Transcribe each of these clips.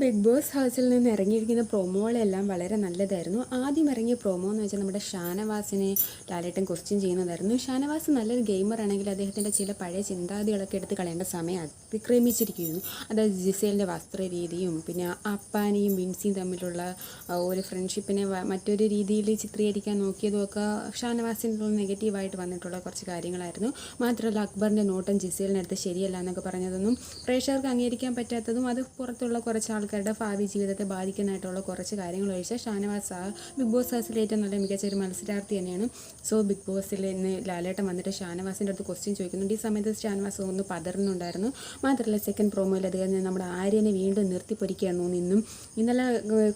Big boss ഹൗസിൽ നിന്ന് ഇറങ്ങിയിരിക്കുന്ന പ്രൊമോകളെല്ലാം വളരെ നല്ലതായിരുന്നു. ആദ്യം ഇറങ്ങിയ പ്രൊമോ എന്ന് വെച്ചാൽ നമ്മുടെ ഷാനവാസിനെ ലാലേട്ടൻ ക്വസ്റ്റ്യൻ ചെയ്യുന്നതായിരുന്നു. ഷാനവാസ് നല്ലൊരു ഗെയിമർ ആണെങ്കിൽ അദ്ദേഹത്തിന്റെ ചില പഴയ ചിന്താഗതികളൊക്കെ എടുത്ത് കളയേണ്ട സമയം അതിക്രമിച്ചിരിക്കുന്നു. അതായത് ജിസേലിന്റെ വസ്ത്രരീതിയും പിന്നെ അപ്പാനിയും വിൻസിയും തമ്മിലുള്ള ഒരു ഫ്രണ്ട്ഷിപ്പിനെ മറ്റൊരു രീതിയിൽ ചിത്രീകരിക്കാൻ നോക്കിയതുമൊക്കെ ഷാനവാസിന്റെ നെഗറ്റീവായിട്ട് വന്നിട്ടുള്ള കുറച്ച് കാര്യങ്ങളായിരുന്നു. മാത്രമല്ല അക്ബറിന്റെ നോട്ടം ജിസേലിനടുത്ത് ശരിയല്ല എന്നൊക്കെ പറഞ്ഞതൊന്നും പ്രേക്ഷകർക്ക് അംഗീകരിക്കാൻ പറ്റാത്തതും അത് പുറത്തുള്ള കുറച്ച് ആൾക്കാരുടെ ഭാവി ജീവിതത്തെ ബാധിക്കുന്നതായിട്ടുള്ള കുറച്ച് കാര്യങ്ങൾ ഒഴിച്ച് ഷാനവാസ് സാഹ ബിഗ് ബോസ് ഹൗസിലെ ഏറ്റവും നല്ല മികച്ച ഒരു മത്സരാർത്ഥി തന്നെയാണ്. സോ ബിഗ് ബോസിൽ ഇന്ന് ലാലേട്ടൻ വന്നിട്ട് ഷാനവാസിന്റെ അടുത്ത് ക്വസ്റ്റ്യൻ ചോദിക്കുന്നുണ്ട്. ഈ സമയത്ത് ഷാനവാസ് ഒന്ന് പതറുന്നുണ്ടായിരുന്നു. മാത്രമല്ല സെക്കൻഡ് പ്രോമോയിൽ അദ്ദേഹം നമ്മുടെ ആര്യനെ വീണ്ടും നിർത്തിപ്പൊരിക്കുകയാണ് ഇന്നും. ഇന്നലെ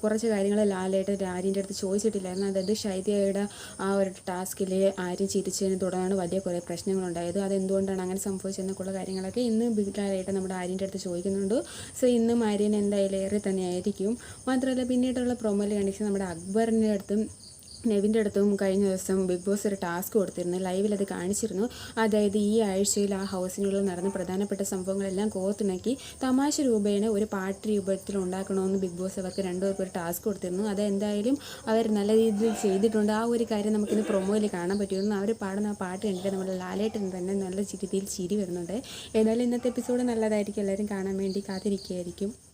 കുറച്ച് കാര്യങ്ങൾ ലാലേട്ടൻ ആര്യന്റെ അടുത്ത് ചോദിച്ചിട്ടില്ലായിരുന്നു. അതായത് ശൈത്യയുടെ ആ ഒരു ടാസ്കിൽ ആര്യം ചിരിച്ചതിനെ തുടർന്നാണ് വലിയ കുറേ പ്രശ്നങ്ങളുണ്ടായത്. അതെന്തുകൊണ്ടാണ് അങ്ങനെ സംഭവിച്ചതെന്നൊക്കെയുള്ള കാര്യങ്ങളൊക്കെ ഇന്ന് ബിഗ് ലാലേട്ടൻ നമ്മുടെ ആര്യന്റെ അടുത്ത് ചോദിക്കുന്നുണ്ട്. സോ ഇന്നും ആര്യൻ എന്തായാലും ഏറെ തന്നെ ആയിരിക്കും മാത്രമല്ല പിന്നീടുള്ള പ്രൊമോയിൽ കാണിച്ച് നമ്മുടെ അക്ബറിന്റെ അടുത്തും നെവിന്റെ അടുത്തും കഴിഞ്ഞ ദിവസം ബിഗ് ബോസ് ഒരു ടാസ്ക് കൊടുത്തിരുന്നു. ലൈവിൽ അത് കാണിച്ചിരുന്നു. അതായത് ഈ ആഴ്ചയിൽ ആ ഹൗസിനുള്ളിൽ നടന്ന പ്രധാനപ്പെട്ട സംഭവങ്ങളെല്ലാം കോർത്തിണക്കി തമാശ രൂപേണ ഒരു പാട്ട് രൂപത്തിൽ ഉണ്ടാക്കണമെന്ന് ബിഗ് ബോസ് അവർക്ക് രണ്ടുപേർക്ക് ഒരു ടാസ്ക് കൊടുത്തിരുന്നു. അതെന്തായാലും അവർ നല്ല രീതിയിൽ ചെയ്തിട്ടുണ്ട്. ആ ഒരു കാര്യം നമുക്കിന്ന് പ്രൊമോയിൽ കാണാൻ പറ്റിയിരുന്നു അവർ പാടുന്ന ആ പാട്ട് കണ്ടിട്ട് നമ്മുടെ ലാലേട്ടൻ തന്നെ നല്ല രീതിയിൽ ചിരി വരുന്നുണ്ട്. ഏതായാലും ഇന്നത്തെ എപ്പിസോഡ് നല്ലതായിരിക്കും. എല്ലാവരും കാണാൻ വേണ്ടി കാത്തിരിക്കുകയായിരിക്കും.